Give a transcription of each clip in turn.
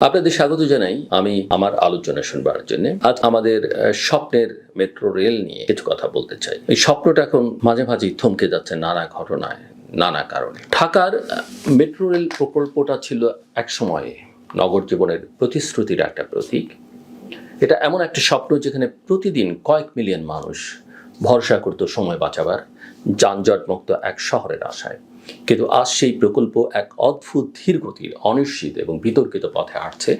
আপনাদের স্বাগত জানাই। আমি আমার আলোচনা শুনবার জন্য। আজ আমাদের স্বপ্নের মেট্রো রেল নিয়ে কিছু কথা বলতে চাই। এই স্বপ্নটা এখন মাঝে মাঝেই থমকে যাচ্ছে নানা ঘটনায়, নানা কারণে। ঢাকার মেট্রো রেল প্রকল্পটা ছিল এক সময়ে নগর জীবনের প্রতিশ্রুতির একটা প্রতীক। এটা এমন একটা স্বপ্ন যেখানে প্রতিদিন কয়েক মিলিয়ন মানুষ ভরসা করত সময় বাঁচাবার, যানজটমুক্ত এক শহরের আশায়। কিন্তু আজ সেই প্রকল্প এক অদ্ভুত ধীর গতির অনিশ্চিত এবং বিতর্কিত পথে হাঁটছে।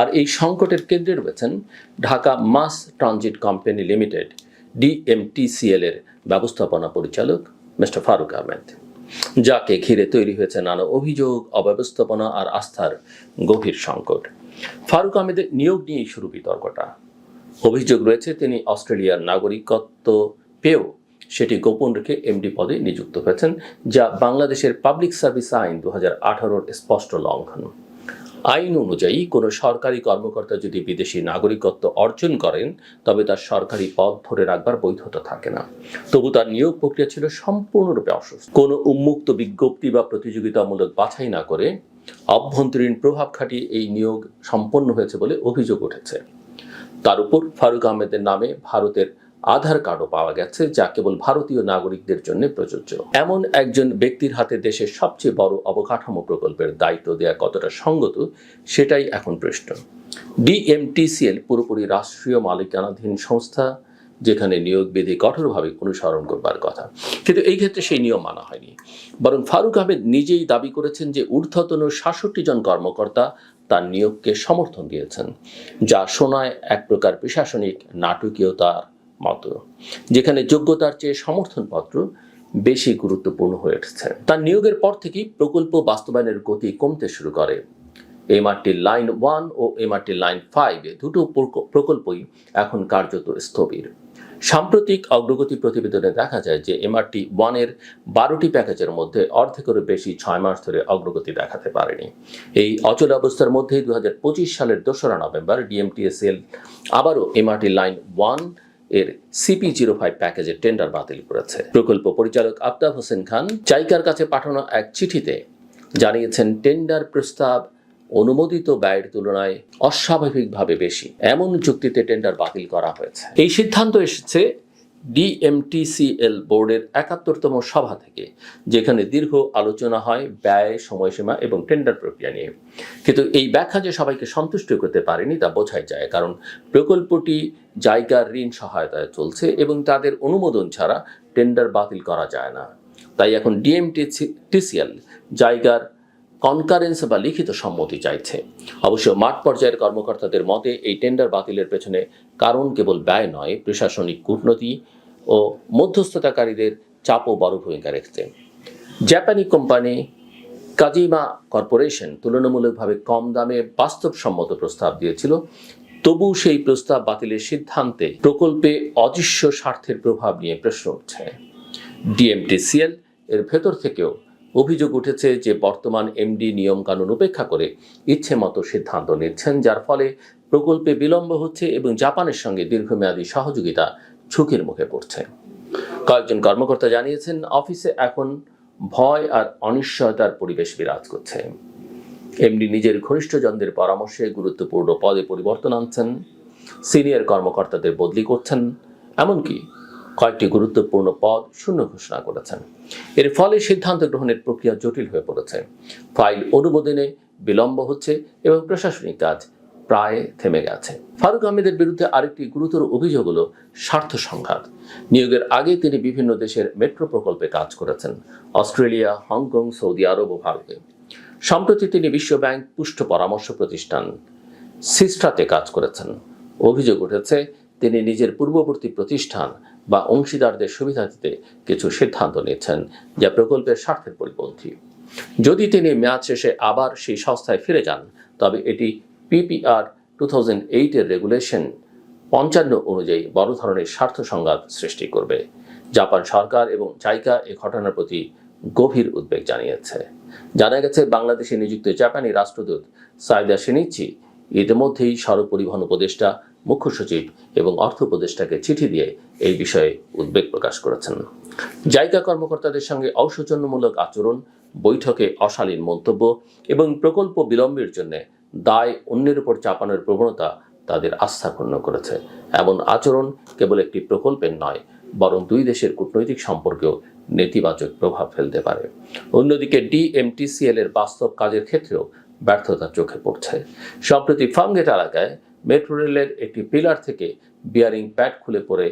আর এই সংকটের কেন্দ্রে রয়েছেন Dhaka mass transit company limited, DMTCL এর ব্যবস্থাপনা পরিচালক মিস্টার ফারুক আহমেদ। যাকে ঘিরে তৈরি হয়েছে নানা অভিযোগ, অব্যবস্থাপনা আর আস্থার গভীর সংকট। ফারুক আহমেদের নিয়োগ নিয়েই শুরু বিতর্কটা। অভিযোগ রয়েছে, তিনি অস্ট্রেলিয়ার নাগরিকত্ব পেয়েও সেটি গোপন রেখে এমডি পদে নিযুক্ত হয়েছেন, যা বাংলাদেশের পাবলিক সার্ভিস আইন দু হাজার স্পষ্ট লঙ্ঘন। আইন অনুযায়ী, কোনো সরকারি কর্মকর্তা যদি বিদেশি নাগরিকত্ব অর্জন করেন, তবে তার সরকারি পদ ধরে রাখবার বৈধতা থাকে না। তবু তার নিয়োগ প্রক্রিয়া ছিল সম্পূর্ণরূপে অসুস্থ। কোনো উন্মুক্ত বিজ্ঞপ্তি বা প্রতিযোগিতামূলক বাছাই না করে, অভ্যন্তরীণ প্রভাব খাটিয়ে এই নিয়োগ সম্পন্ন হয়েছে বলে অভিযোগ উঠেছে। তার উপর ফারুক আহমেদের নামে ভারতের আধার কার্ডও পাওয়া গেছে যা কেবল ভারতীয় নাগরিকদের জন্য প্রযোজ্য। এমন একজন ব্যক্তির হাতে দেশের সবচেয়ে বড় অবকাঠামো প্রকল্পের দায়িত্ব দেওয়া কতটা সঙ্গত, সেটাই এখন প্রশ্ন। ডিএমটিসিএল, পুরোপুরি রাষ্ট্রীয় মালিকানাধীন সংস্থা, যেখানে নিয়োগ বিধি কঠোরভাবে অনুসরণ করবার কথা। কিন্তু এই ক্ষেত্রে সেই নিয়ম মানা হয়নি। বরং ফারুক আহমেদ নিজেই দাবি করেছেন যে ঊর্ধ্বতন সাতষট্টি জন কর্মকর্তা তার নিয়োগকে সমর্থন দিয়েছেন, যা শোনায় এক প্রকার প্রশাসনিক নাটকীয়তার মতো, যেখানে যোগ্যতার চেয়ে সমর্থনপত্র বেশি গুরুত্বপূর্ণ হয়ে উঠেছে। তার নিয়োগের পর থেকেই প্রকল্প বাস্তবায়নের গতি কমতে শুরু করে। এমআরটি লাইন ওয়ান ও এমআরটি লাইন ফাইভ দুটো প্রক- প্রকল্পই এখন কার্যত স্থবির। সাম্প্রতিক অগ্রগতি প্রতিবেদনে দেখা যায় যে এমআরটি ওয়ানের বারোটি প্যাকেজের মধ্যে অর্ধেকেরও বেশি ছয় মাস ধরে অগ্রগতি দেখাতে পারেনি। এই অচল অবস্থার মধ্যে দু সালের দোসরা নভেম্বর ডিএমটিএসএল আবারও এমআরটি লাইন ওয়ান এর সিপি জিরো ফাইভ প্যাকেজের টেন্ডার বাতিল করেছে। প্রকল্প পরিচালক আফতাব হোসেন খান চাইকার কাছে পাঠানো এক চিঠিতে জানিয়েছেন টেন্ডার প্রস্তাব অনুমোদিত ব্যয়ের তুলনায় অস্বাভাবিকভাবে বেশি। এমন যুক্তিতে টেন্ডার বাতিল করা হয়েছে। এই সিদ্ধান্ত এসেছে ডিএমটিসিএল বোর্ডের একাত্তরতম সভা থেকে, যেখানে দীর্ঘ আলোচনা হয় ব্যয়, সময়সীমা এবং টেন্ডার প্রক্রিয়া নিয়ে। কিন্তু এই ব্যাখ্যা যে সবাইকে সন্তুষ্ট করতে পারেনি তা বোঝাই যায়, কারণ প্রকল্পটি জায়গার ঋণ সহায়তায় চলছে এবং তাদের অনুমোদন ছাড়া টেন্ডার বাতিল করা যায় না। তাই এখন ডিএমটিসিএল জায়গার কনকারেন্স বা লিখিত সম্মতি চাইছে। অবশ্য মাঠ পর্যায়ের কর্মকর্তাদের মতে, এই টেন্ডার বাতিলের পেছনে কারণ কেবল ব্যয় নয়, প্রশাসনিক কূটনীতি ও মধ্যস্থতাকারীদের চাপও বড় ভূমিকা রেখেছে। জাপানি কোম্পানি কাজিমা কর্পোরেশন তুলনামূলকভাবে কম দামে বাস্তবসম্মত প্রস্তাব দিয়েছিল, তবু সেই প্রস্তাব বাতিলের সিদ্ধান্তে প্রকল্পে অদৃশ্য স্বার্থের প্রভাব নিয়ে প্রশ্ন উঠছে। ডিএমটিসিএল এর ভেতর থেকেও অভিযোগ উঠেছে যে বর্তমান এমডি নিয়মকানুন উপেক্ষা করে ইচ্ছে মতো সিদ্ধান্ত নিচ্ছেন, যার ফলে প্রকল্পে বিলম্ব হচ্ছে এবং জাপানের সঙ্গে দীর্ঘমেয়াদী সহযোগিতা ঝুঁকির মুখে পড়ছে। কয়েকজন কর্মকর্তা জানিয়েছেন, অফিসে এখন ভয় আর অনিশ্চয়তার পরিবেশ বিরাজ করছে। এমডি নিজের ঘনিষ্ঠজনদের পরামর্শে গুরুত্বপূর্ণ পদে পরিবর্তন আনছেন, সিনিয়র কর্মকর্তাদের বদলি করছেন, এমনকি কয়েকটি গুরুত্বপূর্ণ পদ শূন্য ঘোষণা করেছেন। এর ফলে সিদ্ধান্ত গ্রহণের প্রক্রিয়া জটিল হয়ে পড়েছে। ফাইল অনুমোদনে বিলম্ব হচ্ছে এবং প্রশাসনিক কাজ প্রায় থেমে গেছে। ফারুক আহমেদের বিরুদ্ধে আরেকটি গুরুতর অভিযোগ হল স্বার্থ সংঘাত। নিয়োগের আগে তিনি বিভিন্ন দেশের মেট্রো প্রকল্পে কাজ করেছেন, অস্ট্রেলিয়া, হংকং, সৌদি আরব ও ভারতে। সম্প্রতি তিনি বিশ্বব্যাংক পুষ্ট পরামর্শ প্রতিষ্ঠান সিস্ট্রাতে কাজ করেছেন। অভিযোগ উঠেছে, তিনি নিজের পূর্ববর্তী প্রতিষ্ঠান বা অংশীদারদের সুবিধা দিতে কিছু সিদ্ধান্ত নিয়েছেন যা প্রকল্পের স্বার্থের পরিপন্থী। যদি তিনি মেয়াদ শেষে আবার সেই সংস্থায় ফিরে যান, তবে এটি পিপিআর টু থাউজেন্ড এইটের রেগুলেশন পঞ্চান্ন অনুযায়ী বড় ধরনের স্বার্থ সংঘাত সৃষ্টি করবে। জাপান সরকার এবং জাইকা এ ঘটনার প্রতি গভীর উদ্বেগ জানিয়েছে। জানা গেছে, বাংলাদেশে নিযুক্ত জাপানি রাষ্ট্রদূত সাইদা সেনিচি ইতিমধ্যেই সড়ক পরিবহন উপদেষ্টা, মুখ্য সচিব এবং অর্থ উপদেষ্টাকে চিঠি দিয়ে এই বিষয়ে উদ্বেগ প্রকাশ করেছেন। জায়গা কর্মকর্তাদের সঙ্গে অসৌজন্যমূলক আচরণ, বৈঠকে অশালীন মন্তব্য এবং প্রকল্প বিলম্বের জন্য দায় অন্যের উপর চাপানোর প্রবণতা তাদের আস্থা ক্ষুণ্ণ করেছে। এমন আচরণ কেবল একটি প্রকল্পের নয়, বরং দুই দেশের কূটনৈতিক সম্পর্কেও নেতিবাচক প্রভাব ফেলতে পারে। অন্যদিকে ডিএমটিসিএল এর বাস্তব কাজের ক্ষেত্রেও ব্যর্থতা চোখে পড়ছে। সম্প্রতি ফার্মগেট এলাকায় মেট্রো রেলের একটি পিলার থেকে বিয়ারিং প্যাড খুলে পড়ে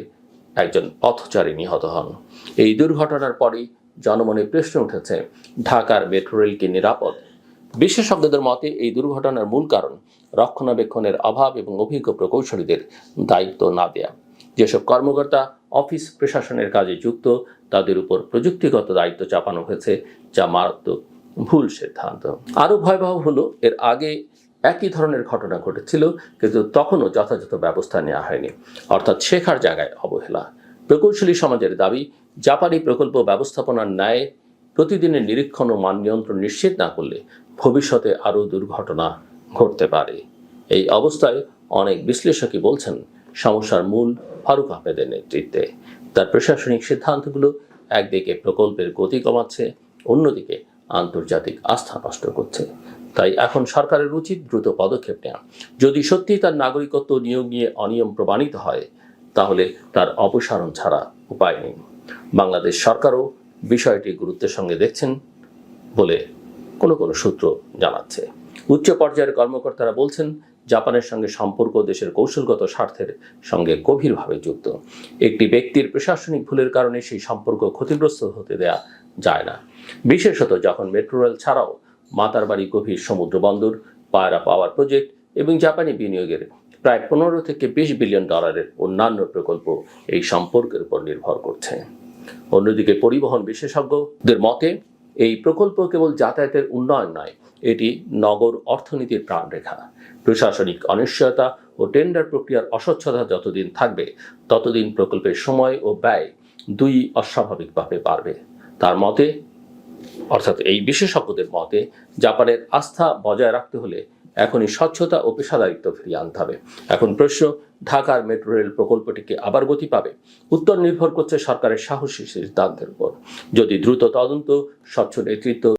একজন পথচারী নিহত হন। এই দুর্ঘটনার পরই জনমনে প্রশ্ন উঠেছে, ঢাকার মেট্রো রেল কি নিরাপদ? বিশেষজ্ঞদের মতে, এই দুর্ঘটনার মূল কারণ রক্ষণাবেক্ষণের অভাব এবং অভিজ্ঞ প্রকৌশলীদের দায়িত্ব না দেয়া। যেসব কর্মকর্তা, অফিস প্রশাসনের কাজে যুক্ত, তাদের উপর প্রযুক্তিগত দায়িত্ব চাপানো হয়েছে, যা মারাত্মক ভুল সিদ্ধান্ত। আরও ভয়াবহ হলো, এর আগে একই ধরনের ঘটনা ঘটেছিল, কিন্তু তখনও যথাযথ ব্যবস্থা নেওয়া হয়নি। অর্থাৎ শেখার জায়গায় অবহেলা। প্রকৌশলী সমাজের দাবি, জাপানি প্রকল্প ব্যবস্থাপনার ন্যায় প্রতিদিনের নিরীক্ষণ ও মান নিয়ন্ত্রণ নিশ্চিত না করলে ভবিষ্যতে আরও দুর্ঘটনা ঘটতে পারে। এই অবস্থায় অনেক বিশ্লেষকই বলছেন, সমস্যার মূল ফারুক আহমেদের নেতৃত্বে। তার প্রশাসনিক সিদ্ধান্তগুলো একদিকে প্রকল্পের গতি কমাচ্ছে, অন্যদিকে আন্তর্জাতিক আস্থা নষ্ট করছে। তাই এখন সরকারের উচিত দ্রুত পদক্ষেপ নেওয়া। যদি সত্যি তার নাগরিকত্ব নিয়োগ নিয়ে অনিয়ম প্রমাণিত হয়, তাহলে তার অপসারণ ছাড়া উপায় নেই। বাংলাদেশ সরকারও বিষয়টি গুরুত্বের সঙ্গে দেখছেন বলে কোনো কোনো সূত্র জানাচ্ছে। উচ্চ পর্যায়ের কর্মকর্তারা বলছেন, জাপানের সঙ্গে সম্পর্ক দেশের কৌশলগত স্বার্থের সঙ্গে গভীরভাবে যুক্ত। একটি ব্যক্তির প্রশাসনিক ভুলের কারণে সেই সম্পর্ক ক্ষতিগ্রস্ত হতে দেয়া যায় না। বিশেষত যখন মেট্রো রেল ছাড়াও মাতারবাড়ি গভীর সমুদ্র বন্দর, পায়রা পাওয়ার প্রজেক্ট এবং জাপানি বিনিয়োগের প্রায় পনেরো থেকে বিশ বিলিয়ন ডলারের অন্যান্য প্রকল্প এই সম্পর্কের উপর নির্ভর করছে। অন্যদিকে পরিবহন বিশেষজ্ঞদের মতে, এই প্রকল্প কেবল যাতায়াতের উন্নয়ন নয়, এটি নগর অর্থনীতির প্রাণরেখা। প্রশাসনিক অনিশ্চয়তা ও টেন্ডার প্রক্রিয়ার অস্বচ্ছতা যতদিন থাকবে, ততদিন প্রকল্পের সময় ও ব্যয় দুই অস্বাভাবিকভাবে বাড়বে। তার মতে অর্থাৎ এই বিশেষজ্ঞদের মতে, জাপানের আস্থা বজায় রাখতে হলে এখনই স্বচ্ছতা ও পেশাদারিত্ব ফিরিয়ে আনতে হবে। এখন প্রশ্ন, ঢাকার মেট্রো রেল প্রকল্পটিকে আবার গতি পাবে? উত্তর নির্ভর করছে সরকারের সাহসী সিদ্ধান্তের উপর। যদি দ্রুত তদন্ত, স্বচ্ছ নেতৃত্ব